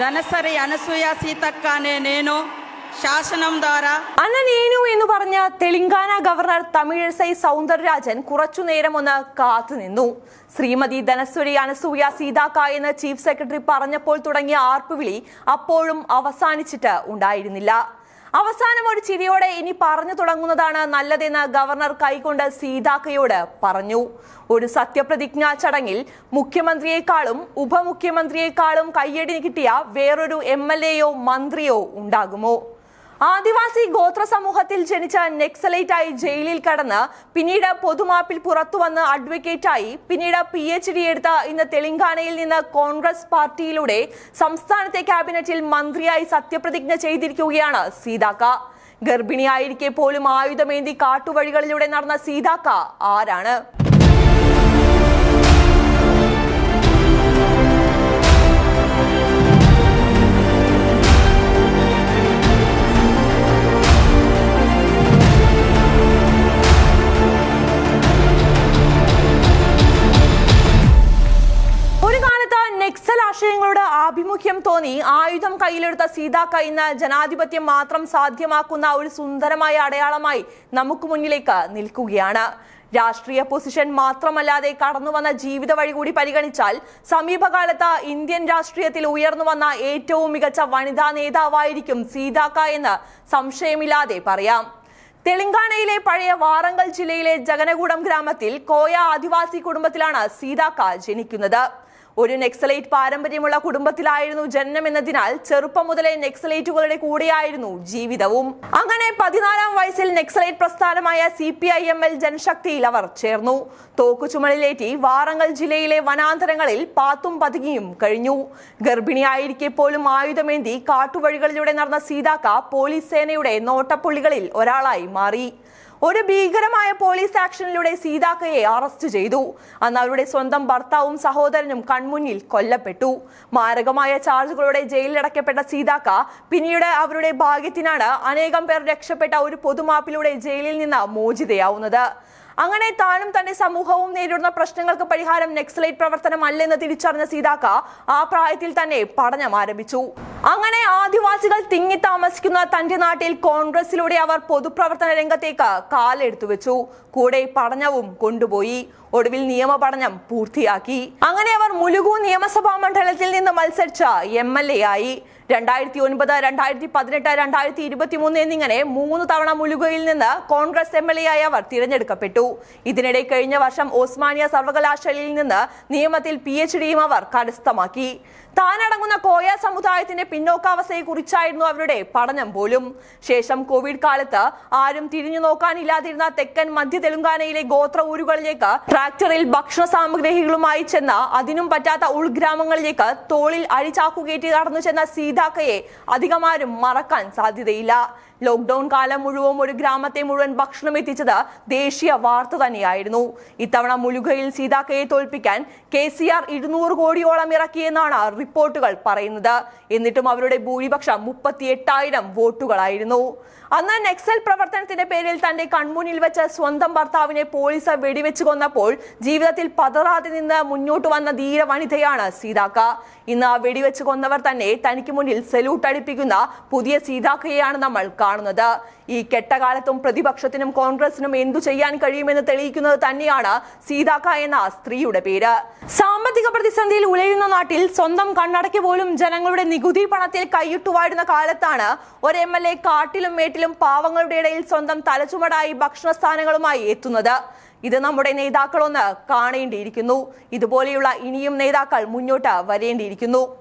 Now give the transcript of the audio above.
ധനസരി അനസൂയ സീതക്കാനെ നേനോ ശാസനം അനനേനു എന്ന് പറഞ്ഞ തെലങ്കാന ഗവർണർ തമിഴ്സൈ സൗന്ദരരാജൻ കുറച്ചുനേരം ഒന്ന് കാത്തുനിന്നു ശ്രീമതി ധനസ്വരി അനസൂയ സീതാക്ക എന്ന് ചീഫ് സെക്രട്ടറി പറഞ്ഞപ്പോൾ തുടങ്ങിയ ആർപ്പുവിളി അപ്പോഴും അവസാനിച്ചിട്ട് ഉണ്ടായിരുന്നില്ല. അവസാനം ഒരു ചിരിയോടെ ഇനി പറഞ്ഞു തുടങ്ങുന്നതാണ് നല്ലതെന്ന് ഗവർണർ കൈകൊണ്ട് സീതാക്കയോട് പറഞ്ഞു. ഒരു സത്യപ്രതിജ്ഞാ ചടങ്ങിൽ മുഖ്യമന്ത്രിയെക്കാളും ഉപമുഖ്യമന്ത്രിയെക്കാളും കയ്യടി കിട്ടിയ വേറൊരു എം മന്ത്രിയോ ഉണ്ടാകുമോ? ആദിവാസി ഗോത്ര സമൂഹത്തിൽ ജനിച്ച നെക്സലൈറ്റായി ജയിലിൽ കടന്ന് പിന്നീട് പൊതുമാപ്പിൽ പുറത്തുവന്ന് അഡ്വക്കേറ്റായി. പിന്നീട് പി എച്ച് ഡി എടുത്ത ഇന്ന് തെലങ്കാനയിൽ നിന്ന് കോൺഗ്രസ് പാർട്ടിയിലൂടെ സംസ്ഥാനത്തെ ക്യാബിനറ്റിൽ മന്ത്രിയായി സത്യപ്രതിജ്ഞ ചെയ്തിരിക്കുകയാണ് സീതാക്ക. ഗർഭിണിയായിരിക്കെ പോലും ആയുധമേന്തി കാട്ടുവഴികളിലൂടെ നടന്ന സീതാക്ക ആരാണ്? ആശയങ്ങളോട് ആഭിമുഖ്യം തോന്നി ആയുധം കയ്യിലെടുത്ത സീതാക്ക ഇന്ന് ജനാധിപത്യം മാത്രം സാധ്യമാക്കുന്ന ഒരു സുന്ദരമായ അടയാളമായി നമുക്ക് മുന്നിലേക്ക് നിൽക്കുകയാണ്. രാഷ്ട്രീയ പൊസിഷൻ മാത്രമല്ലാതെ കടന്നു വന്ന ജീവിത വഴി കൂടി പരിഗണിച്ചാൽ സമീപകാലത്ത് ഇന്ത്യൻ രാഷ്ട്രീയത്തിൽ ഉയർന്നു വന്ന ഏറ്റവും മികച്ച വനിതാ നേതാവായിരിക്കും സീതാക്ക എന്ന് സംശയമില്ലാതെ പറയാം. തെലങ്കാനയിലെ പഴയ വാറങ്കൽ ജില്ലയിലെ ജഗനഗൂഡം ഗ്രാമത്തിൽ കോയ ആദിവാസി കുടുംബത്തിലാണ് സീതാക്ക ജനിക്കുന്നത്. ഒരു നെക്സലൈറ്റ് പാരമ്പര്യമുള്ള കുടുംബത്തിലായിരുന്നു ജനനം എന്നതിനാൽ ചെറുപ്പം മുതലേ നെക്സലൈറ്റുകളുടെ കൂടെയായിരുന്നു ജീവിതവും. അങ്ങനെ പതിനാലാം വയസ്സിൽ Naxalite പ്രസ്ഥാനമായ C P I M L ജനശക്തിയിൽ അവർ ചേർന്നു. തോക്കുചുമലിലേറ്റി വാറങ്ങൽ ജില്ലയിലെ വനാന്തരങ്ങളിൽ പാത്തും പതുങ്ങിയും കഴിഞ്ഞു. ഗർഭിണിയായിരിക്കെ പോലും ആയുധമേന്തി കാട്ടുവഴികളിലൂടെ നടന്ന സീതാക്ക പോലീസ് സേനയുടെ നോട്ടപ്പുള്ളികളിൽ ഒരാളായി മാറി. ഒരു ഭീകരമായ പോലീസ് ആക്ഷനിലൂടെ സീതാക്കയെ അറസ്റ്റ് ചെയ്തു. അന്ന് അവരുടെ സ്വന്തം ഭർത്താവും സഹോദരനും കൺമുന്നിൽ കൊല്ലപ്പെട്ടു. മാരകമായ ചാർജുകളോടെ ജയിലിലടക്കപ്പെട്ട സീതാക്ക പിന്നീട് അവരുടെ ഭാഗ്യത്തിനാണ് അനേകം പേർ രക്ഷപ്പെട്ട ഒരു പൊതുമാപ്പിലൂടെ ജയിലിൽ നിന്ന് മോചിതയാവുന്നത്. അങ്ങനെ താനും തന്റെ സമൂഹവും നേരിടുന്ന പ്രശ്നങ്ങൾക്ക് പരിഹാരം നെക്സലൈറ്റ് പ്രവർത്തനമല്ലെന്ന് തിരിച്ചറിഞ്ഞ സീതാക്ക ആ പ്രായത്തിൽ തന്നെ പഠനം ആരംഭിച്ചു. അങ്ങനെ ആദിവാസികൾ തിങ്ങി താമസിക്കുന്ന തന്റെ നാട്ടിൽ കോൺഗ്രസിലൂടെ അവർ പൊതുപ്രവർത്തന രംഗത്തേക്ക് കാലെടുത്തു വെച്ചു. കൂടെ പഠനവും കൊണ്ടുപോയി. ഒടുവിൽ നിയമ പഠനം പൂർത്തിയാക്കി. അങ്ങനെ അവർ മുലുഗു നിയമസഭാ മണ്ഡലത്തിൽ നിന്ന് മത്സരിച്ച എം എൽ എ ആയി. രണ്ടായിരത്തി ഒൻപത് രണ്ടായിരത്തി പതിനെട്ട് രണ്ടായിരത്തി ഇരുപത്തി മൂന്ന് എന്നിങ്ങനെ മൂന്ന് തവണ മുലുകയിൽ നിന്ന് കോൺഗ്രസ് എം എൽ എ ആയി അവർ തിരഞ്ഞെടുക്കപ്പെട്ടു. ഇതിനിടെ കഴിഞ്ഞ വർഷം ഓസ്മാനിയ സർവകലാശാലയിൽ നിന്ന് നിയമത്തിൽ പി എച്ച് ഡിയും അവർ കരസ്ഥമാക്കി. താനടങ്ങുന്ന കോയ സമുദായത്തിന്റെ പിന്നോക്കാവസ്ഥയെ കുറിച്ചായിരുന്നു അവരുടെ പഠനം പോലും. ശേഷം കോവിഡ് കാലത്ത് ആരും തിരിഞ്ഞു നോക്കാനില്ലാതിരുന്ന തെക്കൻ മധ്യ തെലുങ്കാനയിലെ ഗോത്ര ഊരുകളിലേക്ക് ട്രാക്ടറിൽ ഭക്ഷണ സാമഗ്രികളുമായി ചെന്ന അതിനും പറ്റാത്ത ഉൾഗ്രാമങ്ങളിലേക്ക് തോളിൽ അഴിച്ചാക്കുകയറ്റി കടന്നു ചെന്ന സീതാക്കയെ അധികമാരും മറക്കാൻ സാധ്യതയില്ല. ലോക്ക്ഡൌൺ കാലം മുഴുവൻ ഒരു ഗ്രാമത്തെ മുഴുവൻ ഭക്ഷണം എത്തിച്ചത് ദേശീയ വാർത്ത തന്നെയായിരുന്നു. ഇത്തവണ മുലുകയിൽ സീതാക്കയെ തോൽപ്പിക്കാൻ കെ സി ആർ ഇരുന്നൂറ് കോടിയോളം ഇറക്കിയെന്നാണ് റിപ്പോർട്ടുകൾ പറയുന്നത്. എന്നിട്ടും അവരുടെ ഭൂരിപക്ഷം മുപ്പത്തി എട്ടായിരം വോട്ടുകളായിരുന്നു. അന്ന് നക്സൽ പ്രവർത്തനത്തിന്റെ പേരിൽ തന്റെ കൺമുന്നിൽ വെച്ച് സ്വന്തം ഭർത്താവിനെ പോലീസ് വെടിവെച്ച് കൊന്നപ്പോൾ ജീവിതത്തിൽ പതറാതെ നിന്ന് മുന്നോട്ട് വന്ന ധീര വനിതയാണ് സീതാക്ക. ഇന്ന് ആ വെടിവെച്ച് കൊന്നവർ തന്നെ തനിക്ക് മുന്നിൽ സല്യൂട്ട് അടിപ്പിക്കുന്ന പുതിയ സീതാക്കയെയാണ് നമ്മൾ കാണുന്നത്. ഈ കെട്ടകാലത്തും പ്രതിപക്ഷത്തിനും കോൺഗ്രസിനും എന്തു ചെയ്യാൻ കഴിയുമെന്ന് തെളിയിക്കുന്നത് തന്നെയാണ് സീതാക്ക എന്ന സ്ത്രീയുടെ പേര്. സാമ്പത്തിക പ്രതിസന്ധിയിൽ ഉലയുന്ന നാട്ടിൽ സ്വന്തം കണ്ണടയ്ക്ക് പോലും ജനങ്ങളുടെ നികുതി പണത്തിൽ കൈയിട്ടുവാടുന്ന കാലത്താണ് ഒരു എം എൽ എ കാട്ടിലും മേട്ടിലും പാവങ്ങളുടെ ഇടയിൽ സ്വന്തം തലച്ചുമടായി ഭക്ഷണ സ്ഥാനങ്ങളുമായി എത്തുന്നത്. ഇത് നമ്മുടെ നേതാക്കളൊന്ന് കാണേണ്ടിയിരിക്കുന്നു. ഇതുപോലെയുള്ള ഇനിയും നേതാക്കൾ മുന്നോട്ട് വരേണ്ടിയിരിക്കുന്നു.